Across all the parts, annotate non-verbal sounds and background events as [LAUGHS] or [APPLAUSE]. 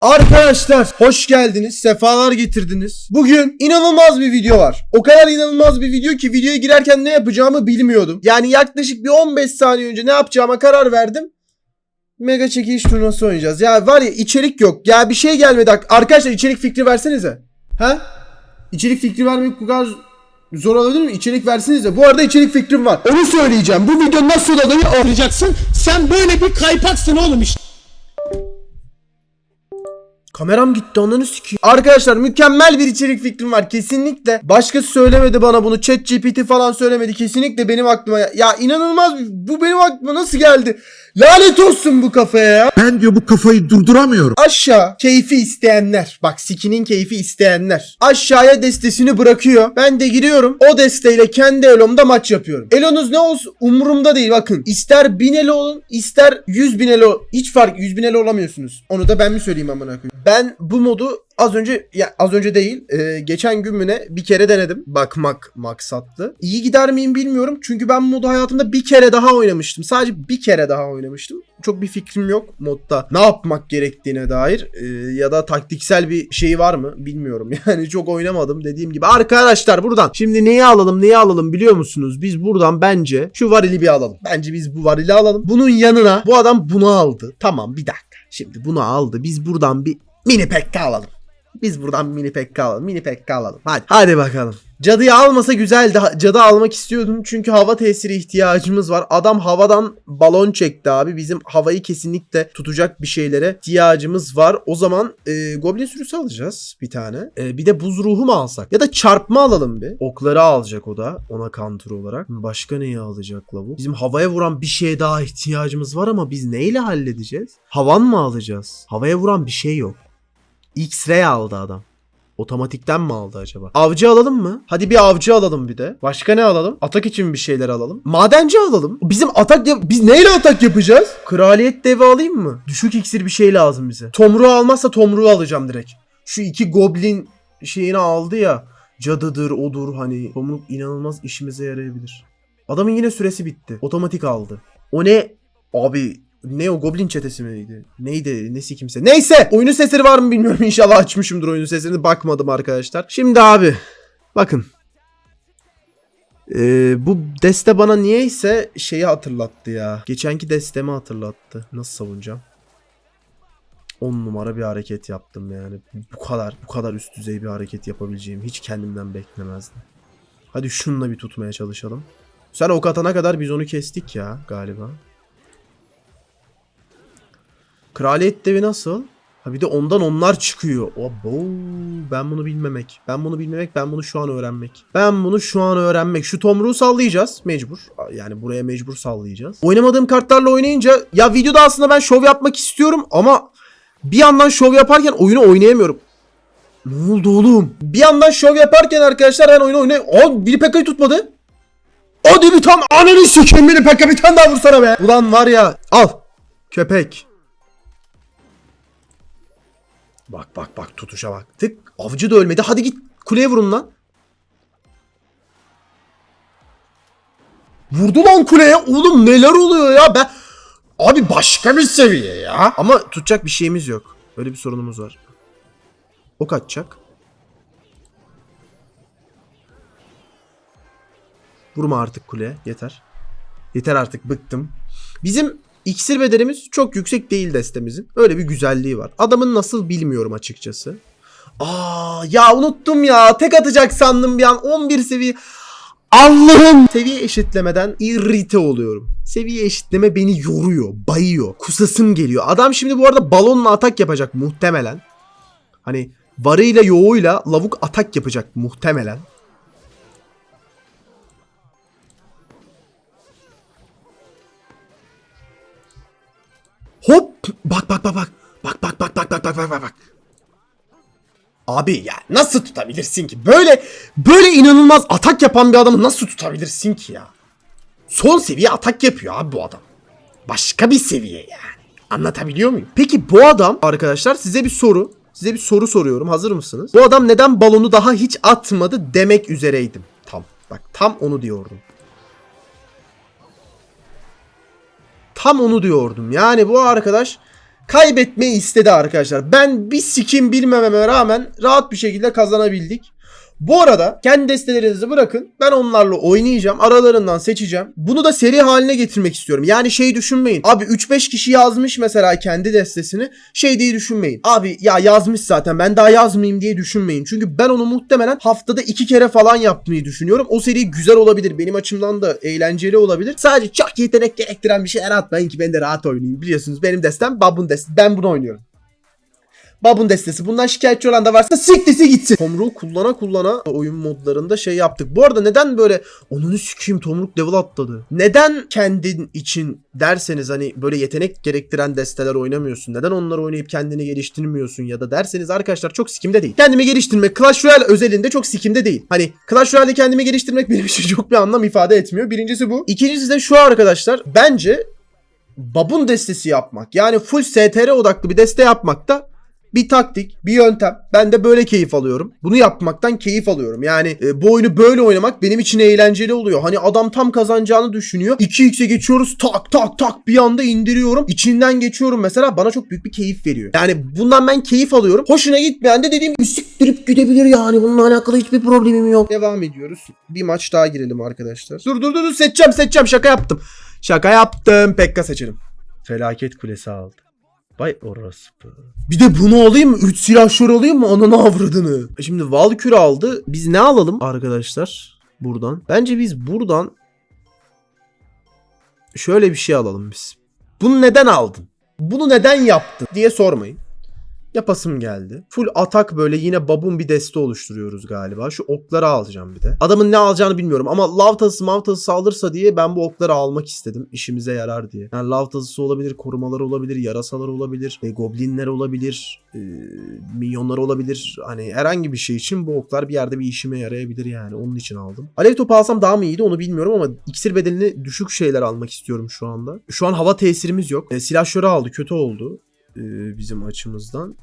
Arkadaşlar hoş geldiniz. Sefalar getirdiniz. Bugün inanılmaz bir video var. O kadar inanılmaz bir video ki videoya girerken ne yapacağımı bilmiyordum. Yani yaklaşık bir 15 saniye önce ne yapacağıma karar verdim. Mega çekiliş turnuvası oynayacağız. Ya var ya içerik yok. Ya bir şey gelmedi. Arkadaşlar içerik fikri versenize. Ha? İçerik fikri vermek bu kadar zor olabilir mi? İçerik versenize. Bu arada içerik fikrim var. Onu söyleyeceğim. Bu video nasıl oluyor? olacaksın. Sen böyle bir kaypaksın oğlum işte. Kameram gitti ananı sikeyim. Arkadaşlar mükemmel bir içerik fikrim var kesinlikle. Başkası söylemedi bana bunu. Chat GPT falan söylemedi. Kesinlikle benim aklıma. Ya, inanılmaz bu benim aklıma nasıl geldi? Lanet olsun bu kafaya ya. Ben diyor bu kafayı durduramıyorum. Aşağı keyfi isteyenler. Bak Siki'nin keyfi isteyenler. Aşağıya destesini bırakıyor. Ben de giriyorum. O desteyle kendi elomda maç yapıyorum. Elonuz ne olsun umurumda değil bakın. İster 1000 elo olun ister 100 bin elo. Hiç fark 100 bin elo olamıyorsunuz. Onu da ben mi söyleyeyim amına koyayım. Ben bu modu az önce ya az önce değil e, geçen gün mü ne bir kere denedim. Bakmak maksatlı. İyi gider miyim bilmiyorum. Çünkü ben modu hayatımda bir kere daha oynamıştım. Sadece bir kere daha oynamıştım. Çok bir fikrim yok modda. Ne yapmak gerektiğine dair e, ya da taktiksel bir şey var mı bilmiyorum. [LAUGHS] Yani çok oynamadım dediğim gibi. Arkadaşlar buradan şimdi neyi alalım neyi alalım biliyor musunuz? Biz buradan bence şu varili bir alalım. Bence biz bu varili alalım. Bunun yanına bu adam bunu aldı. Tamam bir dakika. Şimdi bunu aldı. Biz buradan bir mini pekka alalım. Biz buradan mini pekka alalım. Mini pekka alalım. Hadi. Hadi bakalım. Cadıyı almasa güzeldi. Cadı almak istiyordum çünkü hava tesiri ihtiyacımız var. Adam havadan balon çekti abi. Bizim havayı kesinlikle tutacak bir şeylere ihtiyacımız var. O zaman e, goblin sürüsü alacağız bir tane. E, bir de buz ruhu mu alsak? Ya da çarpma alalım bir. Okları alacak o da ona counter olarak. Başka neyi alacak la bu? Bizim havaya vuran bir şeye daha ihtiyacımız var ama biz neyle halledeceğiz? Havan mı alacağız? Havaya vuran bir şey yok. X-ray aldı adam. Otomatikten mi aldı acaba? Avcı alalım mı? Hadi bir avcı alalım bir de. Başka ne alalım? Atak için bir şeyler alalım. Madenci alalım. Bizim atak yap- biz neyle atak yapacağız? Kraliyet devi alayım mı? Düşük iksir bir şey lazım bize. Tomruğu almazsa tomruğu alacağım direkt. Şu iki goblin şeyini aldı ya. Cadıdır, odur hani. Tomruk inanılmaz işimize yarayabilir. Adamın yine süresi bitti. Otomatik aldı. O ne? Abi ne o Goblin çetesi miydi? Neydi? Nesi kimse? Neyse! Oyunun sesleri var mı bilmiyorum. [LAUGHS] İnşallah açmışımdır oyunun seslerini. Bakmadım arkadaşlar. Şimdi abi. Bakın. Ee, bu deste bana niyeyse şeyi hatırlattı ya. Geçenki destemi hatırlattı. Nasıl savunacağım? 10 numara bir hareket yaptım yani. Bu kadar bu kadar üst düzey bir hareket yapabileceğimi hiç kendimden beklemezdim. Hadi şununla bir tutmaya çalışalım. Sen ok atana kadar biz onu kestik ya galiba. Kraliyet devi nasıl? Ha bir de ondan onlar çıkıyor. Abo, ben bunu bilmemek. Ben bunu bilmemek, ben bunu şu an öğrenmek. Ben bunu şu an öğrenmek. Şu tomruğu sallayacağız mecbur. Yani buraya mecbur sallayacağız. Oynamadığım kartlarla oynayınca ya videoda aslında ben şov yapmak istiyorum ama bir yandan şov yaparken oyunu oynayamıyorum. Ne oldu oğlum? Bir yandan şov yaparken arkadaşlar ben oyunu oynay... Aa biri Pekka'yı tutmadı. Hadi bir tane ananı sikeyim beni Pekka bir tane daha vursana be. Ulan var ya al. Köpek. Bak bak bak tutuşa bak. Tık avcı da ölmedi. Hadi git kuleye vurun lan. Vurdu lan kuleye. Oğlum neler oluyor ya? Ben Abi başka bir seviye ya. Ama tutacak bir şeyimiz yok. Öyle bir sorunumuz var. Ok atacak. Vurma artık kuleye. Yeter. Yeter artık bıktım. Bizim iksir bedelimiz çok yüksek değil destemizin. Öyle bir güzelliği var. Adamın nasıl bilmiyorum açıkçası. Aa ya unuttum ya. Tek atacak sandım bir an. 11 seviye. Allah'ım! Seviye eşitlemeden irrite oluyorum. Seviye eşitleme beni yoruyor, bayıyor. Kusasım geliyor. Adam şimdi bu arada balonla atak yapacak muhtemelen. Hani varıyla yoğuyla lavuk atak yapacak muhtemelen. Hop! Bak bak bak bak. Bak bak bak bak bak bak bak bak. Abi ya nasıl tutabilirsin ki? Böyle böyle inanılmaz atak yapan bir adamı nasıl tutabilirsin ki ya? Son seviye atak yapıyor abi bu adam. Başka bir seviye yani. Anlatabiliyor muyum? Peki bu adam arkadaşlar size bir soru. Size bir soru soruyorum. Hazır mısınız? Bu adam neden balonu daha hiç atmadı demek üzereydim. Tam. Bak tam onu diyordum. Tam onu diyordum. Yani bu arkadaş kaybetmeyi istedi arkadaşlar. Ben bir sikim bilmememe rağmen rahat bir şekilde kazanabildik. Bu arada kendi destelerinizi bırakın. Ben onlarla oynayacağım. Aralarından seçeceğim. Bunu da seri haline getirmek istiyorum. Yani şey düşünmeyin. Abi 3-5 kişi yazmış mesela kendi destesini. Şey diye düşünmeyin. Abi ya yazmış zaten ben daha yazmayayım diye düşünmeyin. Çünkü ben onu muhtemelen haftada 2 kere falan yapmayı düşünüyorum. O seri güzel olabilir. Benim açımdan da eğlenceli olabilir. Sadece çok yetenek gerektiren bir şeyler atmayın ki ben de rahat oynayayım. Biliyorsunuz benim destem Babun destesi. Ben bunu oynuyorum. Babun destesi. Bundan şikayetçi olan da varsa siktisi gitsin. Tomruğu kullana kullana oyun modlarında şey yaptık. Bu arada neden böyle onunu sikeyim Tomruk level atladı. Neden kendin için derseniz hani böyle yetenek gerektiren desteler oynamıyorsun? Neden onları oynayıp kendini geliştirmiyorsun ya da derseniz arkadaşlar çok sikimde değil. Kendimi geliştirmek Clash Royale özelinde çok sikimde değil. Hani Clash Royale'de kendimi geliştirmek benim için çok bir anlam ifade etmiyor. Birincisi bu. İkincisi de şu arkadaşlar. Bence babun destesi yapmak yani full STR odaklı bir deste yapmak da bir taktik, bir yöntem. Ben de böyle keyif alıyorum. Bunu yapmaktan keyif alıyorum. Yani e, bu oyunu böyle oynamak benim için eğlenceli oluyor. Hani adam tam kazanacağını düşünüyor. 2x'e geçiyoruz. Tak tak tak bir anda indiriyorum. İçinden geçiyorum mesela. Bana çok büyük bir keyif veriyor. Yani bundan ben keyif alıyorum. Hoşuna gitmeyen de dediğim gibi siktirip gidebilir yani. Bununla alakalı hiçbir problemim yok. Devam ediyoruz. Bir maç daha girelim arkadaşlar. Dur dur dur dur seçeceğim seçeceğim. Şaka yaptım. Şaka yaptım. Pekka seçelim. Felaket kulesi aldı. Vay orospu. Bir de bunu alayım mı? 3 silahşör alayım mı? Ananı avradını. E Şimdi Valkür aldı. Biz ne alalım arkadaşlar? Buradan. Bence biz buradan şöyle bir şey alalım biz. Bunu neden aldın? Bunu neden yaptın diye sormayın. Yapasım geldi. Full atak böyle yine babun bir deste oluşturuyoruz galiba. Şu okları alacağım bir de. Adamın ne alacağını bilmiyorum ama lav tazısı mav tazısı alırsa diye ben bu okları almak istedim. İşimize yarar diye. Yani lav tazısı olabilir, korumalar olabilir, yarasalar olabilir, e, goblinler olabilir, e, minyonlar olabilir. Hani herhangi bir şey için bu oklar bir yerde bir işime yarayabilir yani. Onun için aldım. Alev topu alsam daha mı iyiydi onu bilmiyorum ama iksir bedelini düşük şeyler almak istiyorum şu anda. Şu an hava tesirimiz yok. E, silahşörü aldı kötü oldu e, bizim açımızdan.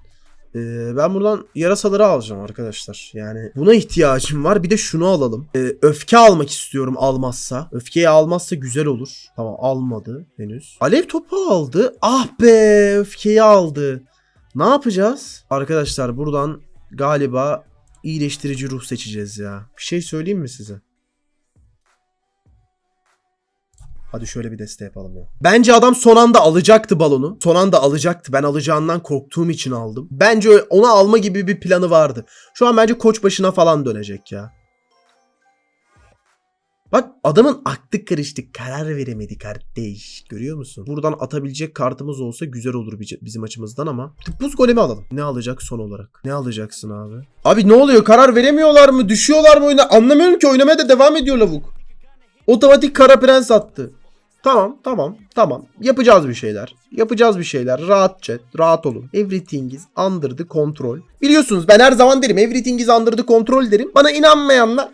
E, ben buradan yarasaları alacağım arkadaşlar. Yani buna ihtiyacım var. Bir de şunu alalım. E, öfke almak istiyorum almazsa. Öfkeyi almazsa güzel olur. Tamam almadı henüz. Alev topu aldı. Ah be öfkeyi aldı. Ne yapacağız? Arkadaşlar buradan galiba iyileştirici ruh seçeceğiz ya. Bir şey söyleyeyim mi size? Hadi şöyle bir deste yapalım ya. Bence adam son anda alacaktı balonu. Son anda alacaktı. Ben alacağından korktuğum için aldım. Bence onu alma gibi bir planı vardı. Şu an bence koç başına falan dönecek ya. Bak adamın aklı karıştı. Karar veremedi kardeş. Görüyor musun? Buradan atabilecek kartımız olsa güzel olur bizim açımızdan ama. Buz golemi alalım. Ne alacak son olarak? Ne alacaksın abi? Abi ne oluyor? Karar veremiyorlar mı? Düşüyorlar mı oyuna? Anlamıyorum ki oynamaya da devam ediyor lavuk. Otomatik kara prens attı. Tamam tamam tamam. Yapacağız bir şeyler. Yapacağız bir şeyler. Rahat chat. Rahat olun. Everything is under the control. Biliyorsunuz ben her zaman derim. Everything is under the control derim. Bana inanmayanlar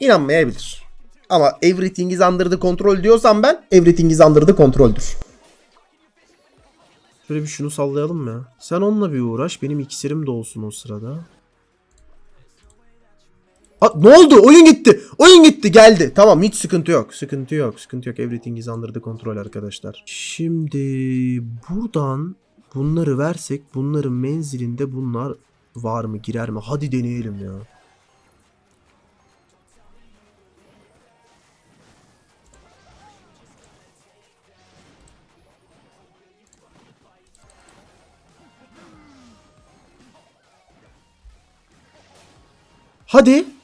inanmayabilir. Ama everything is under the control diyorsam ben everything is under the control'dür. Şöyle bir şunu sallayalım mı ya? Sen onunla bir uğraş. Benim iksirim de olsun o sırada. Ne oldu? Oyun gitti. Oyun gitti. Geldi. Tamam hiç sıkıntı yok. Sıkıntı yok. Sıkıntı yok. Everything is under the control arkadaşlar. Şimdi buradan bunları versek bunların menzilinde bunlar var mı girer mi? Hadi deneyelim ya. Hadi.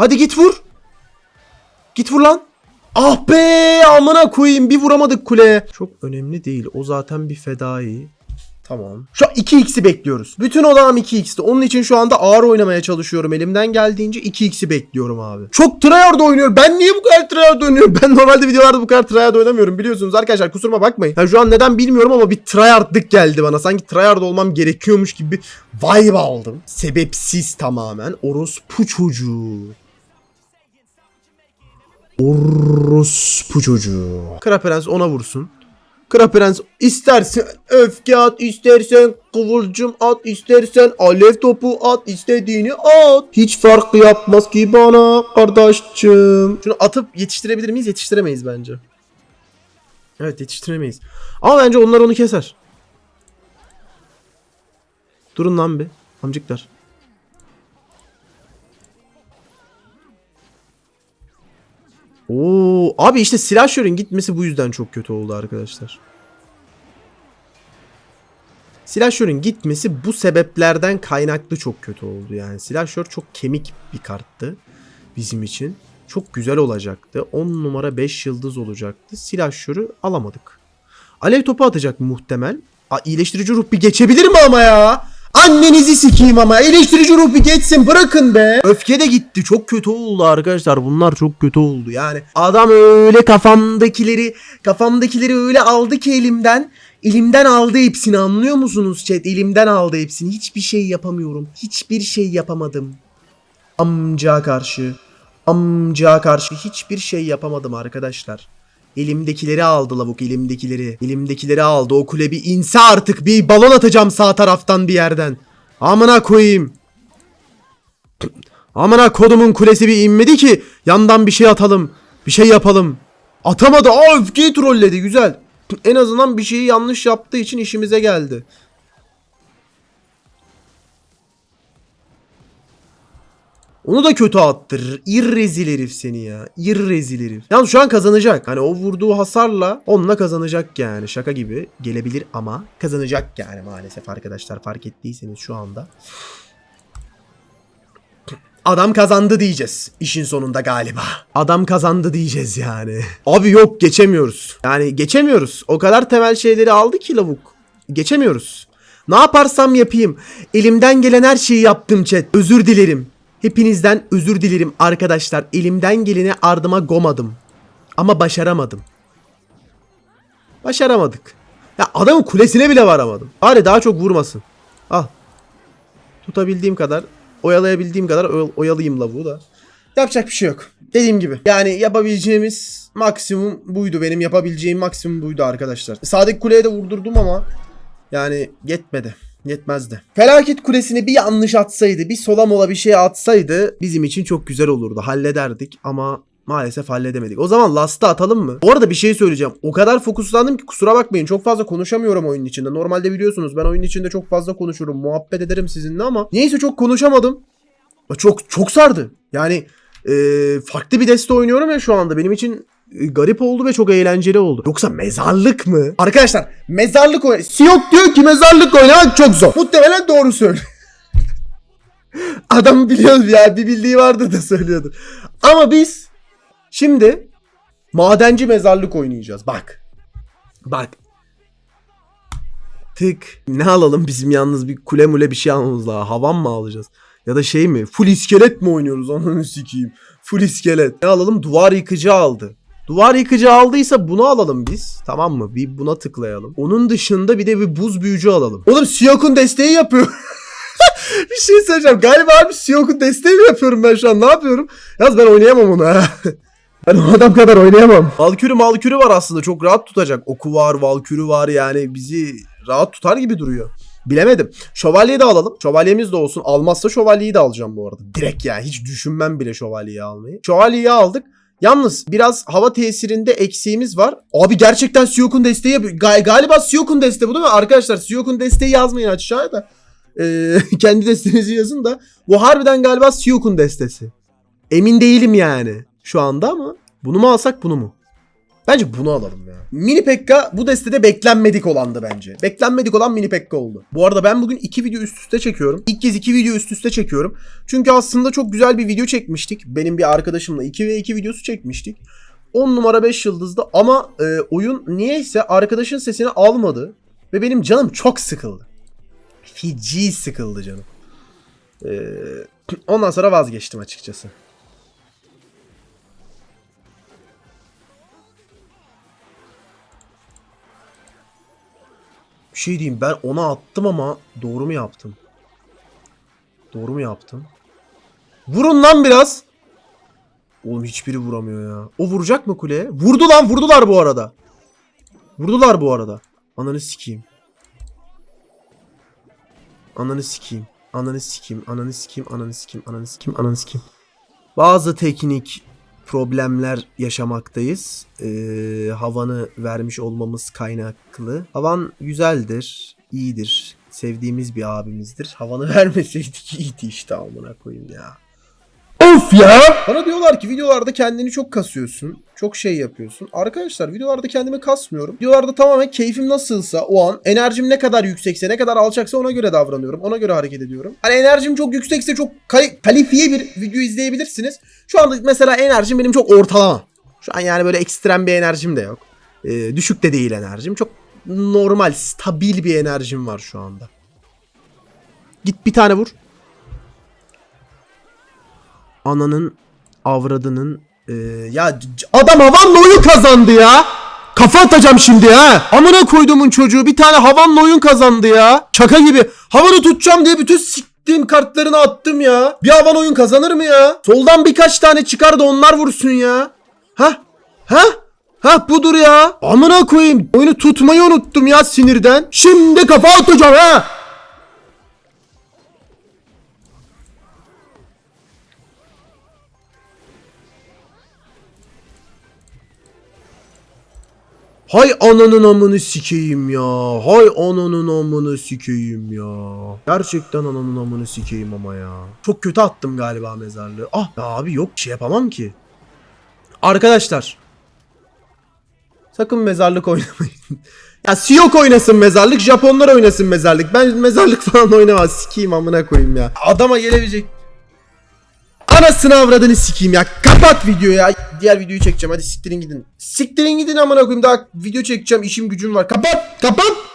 Hadi git vur. Git vur lan. Ah be amına koyayım bir vuramadık kuleye. Çok önemli değil. O zaten bir fedai. Tamam. Şu an 2x'i bekliyoruz. Bütün odağım 2x'ti. Onun için şu anda ağır oynamaya çalışıyorum. Elimden geldiğince 2x'i bekliyorum abi. Çok tryhard oynuyor. Ben niye bu kadar tryhard oynuyorum? [LAUGHS] Ben normalde videolarda bu kadar tryhard oynamıyorum. Biliyorsunuz arkadaşlar kusuruma bakmayın. Yani şu an neden bilmiyorum ama bir tryhardlık geldi bana. Sanki tryhard olmam gerekiyormuş gibi bir vibe aldım. Sebepsiz tamamen. Orospu çocuğu. Orospu çocuğu. Kara Prens ona vursun. Kara Prens istersen öfke at, istersen kıvılcım at, istersen alev topu at, istediğini at. Hiç fark yapmaz ki bana kardeşçim. Şunu atıp yetiştirebilir miyiz? Yetiştiremeyiz bence. Evet yetiştiremeyiz. Ama bence onlar onu keser. Durun lan bir. Amcıklar. Oo, abi işte silahşörün gitmesi bu yüzden çok kötü oldu arkadaşlar. Silahşörün gitmesi bu sebeplerden kaynaklı çok kötü oldu yani. Silahşör çok kemik bir karttı bizim için. Çok güzel olacaktı. 10 numara 5 yıldız olacaktı. Silahşörü alamadık. Alev topu atacak muhtemel. Aa, iyileştirici ruh bir geçebilir mi ama ya? Annenizi sikeyim ama iyileştirici ruh bir geçsin bırakın be. Öfke de gitti çok kötü oldu arkadaşlar bunlar çok kötü oldu yani. Adam öyle kafamdakileri kafamdakileri öyle aldı ki elimden. Elimden aldı hepsini anlıyor musunuz chat? Elimden aldı hepsini. Hiçbir şey yapamıyorum. Hiçbir şey yapamadım. Amca karşı. Amca karşı hiçbir şey yapamadım arkadaşlar. Elimdekileri aldı lavuk elimdekileri. Elimdekileri aldı o kule bir inse artık bir balon atacağım sağ taraftan bir yerden. Amına koyayım. Amına kodumun kulesi bir inmedi ki yandan bir şey atalım. Bir şey yapalım. Atamadı. Aa öfkeyi trolledi güzel. En azından bir şeyi yanlış yaptığı için işimize geldi. Onu da kötü attırır. İrrezil herif seni ya. İrrezil herif. Yalnız şu an kazanacak. Hani o vurduğu hasarla onunla kazanacak yani. Şaka gibi gelebilir ama kazanacak yani maalesef arkadaşlar fark ettiyseniz şu anda. Adam kazandı diyeceğiz işin sonunda galiba. Adam kazandı diyeceğiz yani. Abi yok geçemiyoruz. Yani geçemiyoruz. O kadar temel şeyleri aldı ki lavuk. Geçemiyoruz. Ne yaparsam yapayım. Elimden gelen her şeyi yaptım chat. Özür dilerim. Hepinizden özür dilerim arkadaşlar. Elimden geleni ardıma gomadım. Ama başaramadım. Başaramadık. Ya adamın kulesine bile varamadım. Bari daha çok vurmasın. Al. Tutabildiğim kadar, oyalayabildiğim kadar oy- oyalayayım lavuğu da. Yapacak bir şey yok. Dediğim gibi. Yani yapabileceğimiz maksimum buydu. Benim yapabileceğim maksimum buydu arkadaşlar. Sağdaki kuleye de vurdurdum ama yani yetmedi. Yetmezdi. Felaket kulesini bir yanlış atsaydı, bir sola mola bir şey atsaydı bizim için çok güzel olurdu. Hallederdik ama maalesef halledemedik. O zaman Last'ı atalım mı? Bu arada bir şey söyleyeceğim. O kadar fokuslandım ki kusura bakmayın. Çok fazla konuşamıyorum oyunun içinde. Normalde biliyorsunuz ben oyunun içinde çok fazla konuşurum. Muhabbet ederim sizinle ama neyse çok konuşamadım. Çok çok sardı. Yani e, farklı bir deste oynuyorum ya şu anda. Benim için garip oldu ve çok eğlenceli oldu. Yoksa mezarlık mı? Arkadaşlar mezarlık oynamak. Siyok diyor ki mezarlık oynamak çok zor. Muhtemelen doğru söylüyor. [LAUGHS] Adam biliyor ya bir bildiği vardır da söylüyordur. Ama biz şimdi madenci mezarlık oynayacağız. Bak. Bak. Tık. Ne alalım bizim yalnız bir kule mule bir şey almamız lazım. Havan mı alacağız? Ya da şey mi? Full iskelet mi oynuyoruz? Ananı sikeyim. Full iskelet. Ne alalım? Duvar yıkıcı aldı. Duvar yıkıcı aldıysa bunu alalım biz. Tamam mı? Bir buna tıklayalım. Onun dışında bir de bir buz büyücü alalım. Oğlum Siyok'un desteği yapıyor. [LAUGHS] bir şey söyleyeceğim. Galiba abi Siyok'un desteği mi yapıyorum ben şu an? Ne yapıyorum? Yaz ben oynayamam onu ha. [LAUGHS] Ben o adam kadar oynayamam. Valkürü malkürü var aslında. Çok rahat tutacak. Oku var, valkürü var yani bizi rahat tutar gibi duruyor. Bilemedim. Şövalyeyi de alalım. Şövalyemiz de olsun. Almazsa şövalyeyi de alacağım bu arada. Direkt yani hiç düşünmem bile şövalyeyi almayı. Şövalyeyi aldık. Yalnız biraz hava tesirinde eksiğimiz var. Abi gerçekten Siyok'un desteği. Gal- galiba Siyok'un desteği bu değil mi? Arkadaşlar Siyok'un desteği yazmayın aşağıya da. Ee, [LAUGHS] kendi destenizi yazın da. Bu harbiden galiba Siyok'un destesi. Emin değilim yani şu anda ama bunu mu alsak bunu mu? Bence bunu alalım ya. Mini Pekka bu destede beklenmedik olandı bence. Beklenmedik olan Mini Pekka oldu. Bu arada ben bugün iki video üst üste çekiyorum. İlk kez iki video üst üste çekiyorum. Çünkü aslında çok güzel bir video çekmiştik. Benim bir arkadaşımla 2 ve 2 videosu çekmiştik. 10 numara 5 yıldızdı ama e, oyun niyeyse arkadaşın sesini almadı. Ve benim canım çok sıkıldı. Feci sıkıldı canım. E, [CLEARS THROAT] ondan sonra vazgeçtim açıkçası. Bir şey diyeyim ben ona attım ama doğru mu yaptım? Doğru mu yaptım? Vurun lan biraz. Oğlum hiçbiri vuramıyor ya. O vuracak mı kuleye? Vurdu lan vurdular bu arada. Vurdular bu arada. Ananı sikeyim. Ananı sikeyim. Ananı sikeyim. Ananı sikeyim. Ananı sikeyim. Ananı sikeyim. Ananı sikeyim. Bazı teknik problemler yaşamaktayız. Ee, havanı vermiş olmamız kaynaklı. Havan güzeldir, iyidir. Sevdiğimiz bir abimizdir. Havanı [LAUGHS] vermeseydik iyiydi işte amına koyayım ya. Of ya! Bana diyorlar ki videolarda kendini çok kasıyorsun. Çok şey yapıyorsun. Arkadaşlar videolarda kendimi kasmıyorum. Videolarda tamamen keyfim nasılsa o an enerjim ne kadar yüksekse ne kadar alçaksa ona göre davranıyorum. Ona göre hareket ediyorum. Hani enerjim çok yüksekse çok kali- kalifiye bir video izleyebilirsiniz. Şu anda mesela enerjim benim çok ortalama. Şu an yani böyle ekstrem bir enerjim de yok. Ee, düşük de değil enerjim. Çok normal, stabil bir enerjim var şu anda. Git bir tane vur. Ananın avradının ee, ya adam havanla oyun kazandı ya. Kafa atacağım şimdi ha. Amına koyduğumun çocuğu bir tane havanla oyun kazandı ya. Şaka gibi. Havanı tutacağım diye bütün siktiğim kartlarını attım ya. Bir havan oyun kazanır mı ya? Soldan birkaç tane çıkar da onlar vursun ya. Ha? Ha? Ha budur ya. Amına koyayım. Oyunu tutmayı unuttum ya sinirden. Şimdi kafa atacağım ha. Hay ananın amını sikeyim ya. Hay ananın amını sikeyim ya. Gerçekten ananın amını sikeyim ama ya. Çok kötü attım galiba mezarlığı. Ah ya abi yok şey yapamam ki. Arkadaşlar. Sakın mezarlık oynamayın. [LAUGHS] ya Siyok oynasın mezarlık, Japonlar oynasın mezarlık. Ben mezarlık [LAUGHS] falan oynamaz. Sikeyim amına koyayım ya. Adama gelebilecek Anasını avradını sikeyim ya. Kapat videoyu ya. Diğer videoyu çekeceğim. Hadi siktirin gidin. Siktirin gidin amına koyayım. Daha video çekeceğim. İşim gücüm var. Kapat. Kapat.